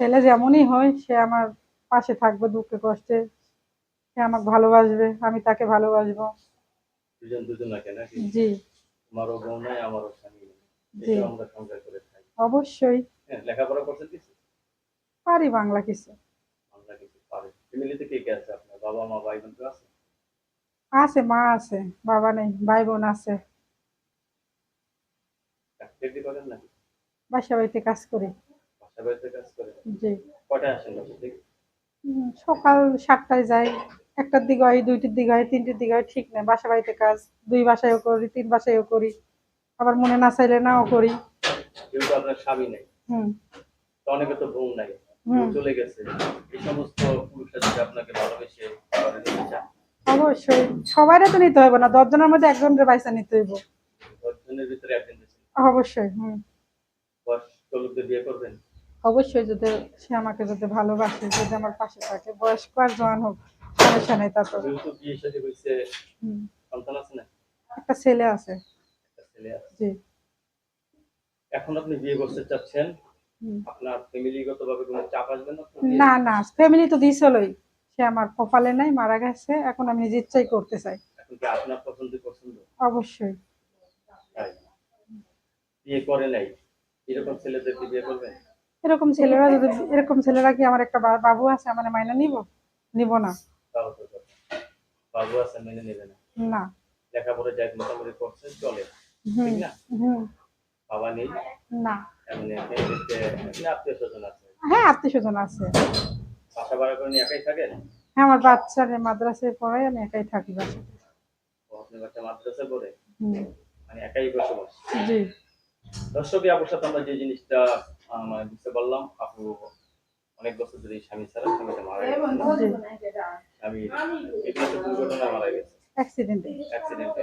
ছেলে যেমনই হয় সে আমার পাশে থাকবে দুঃখে কষ্টে। সে আমাকে ভালোবাসবে আমি তাকে ভালোবাসবো। দুজন দুজনাকে নাকি? জি। আমারও বউ নাই আমারও স্বামী জি। আমরা সংসার করে থাকি। অবশ্যই। হ্যাঁ লেখাপড়া করছেন কিছু? পারি বাংলা কিছু। আমরা কিছু পারি ফ্যামিলিতে কে কে আছে আপনার? বাবা মা ভাই বোন আছে? আছে মা আছে বাবা নেই ভাই বোন আছে। চাকরি করেন নাকি? বাসা বাড়িতে কাজ করি। সকাল সাতটায় যাই। একটার দিকে হয় দুইটার দিকে হয় তিনটের দিকে হয় ঠিক নেই। বাসা বাড়িতে কাজ দুই বাসায়ও করি তিন বাসায়ও করি। আবার মনে না চাইলে নাও করি। যেহেতু আপনার স্বামী নেই হুম। অনেকে তো বউ নাই। চলে গেছে। এই সমস্ত পুরুষরা যদি আপনাকে ভালোবেসে অবশ্যই। সবাইরে তো নিতে হইব না। দশজনের মধ্যে একজনের বাইসা নিতে হইব। দশজনের ভিতরে একজন অবশ্যই হুম। বিয়ে করবেন? অবশ্যই যদি সে আমাকে যদি ভালোবাসে যদি আমার পাশে থাকে বয়স্ক আর জওয়ান হোক সমস্যা নেই তা তো। একটা ছেলে আছে। জি। এখন আপনি বিয়ে করতে চাচ্ছেন আপনার ফ্যামিলিগত ভাবে কোনো চাপ আসবে না? না না ফ্যামিলি তো দিয়েছিলই। সে আমার কপালে নাই মারা গেছে এখন আমি নিজে ইচ্ছাই করতে চাই। এখন কি আপনার পছন্দ পছন্দ? অবশ্যই। বিয়ে করে নাই। এরকম ছেলেদেরকে বিয়ে করবেন? এরকম ছেলেরা যদি এরকম ছেলেরা কি আমার একটা বাবু আছে? আমার মাইনা নিব? নিব না। বাবু আছে মেনে নেবে না। না লেখাপড়া যাই মোটামুটি করছে চলে। ঠিক না? বাবা নেই। না। আত্মীয় স্বজন আছে। হ্যাঁ আত্মীয় স্বজন আছে। বাসা ভাড়া করে একাই থাকেন? হ্যাঁ আমার বাচ্চারে মাদ্রাসায় পড়াই আমি একাই থাকি বাসায়। ও, আপনি বাচ্চা মাদ্রাসা করে হুম। মানে একাই বসবাস? জি। দর্শকই আপুর সাথে আমরা যে জিনিসটা আমার বুঝতে পারলাম আপু অনেক বছর ধরে স্বামী ছাড়া স্বামীটা মারা গেছে। আমি এটা দুর্ঘটনায় দুর্ঘটনা মারা গেছে। অ্যাক্সিডেন্টে অ্যাক্সিডেন্টে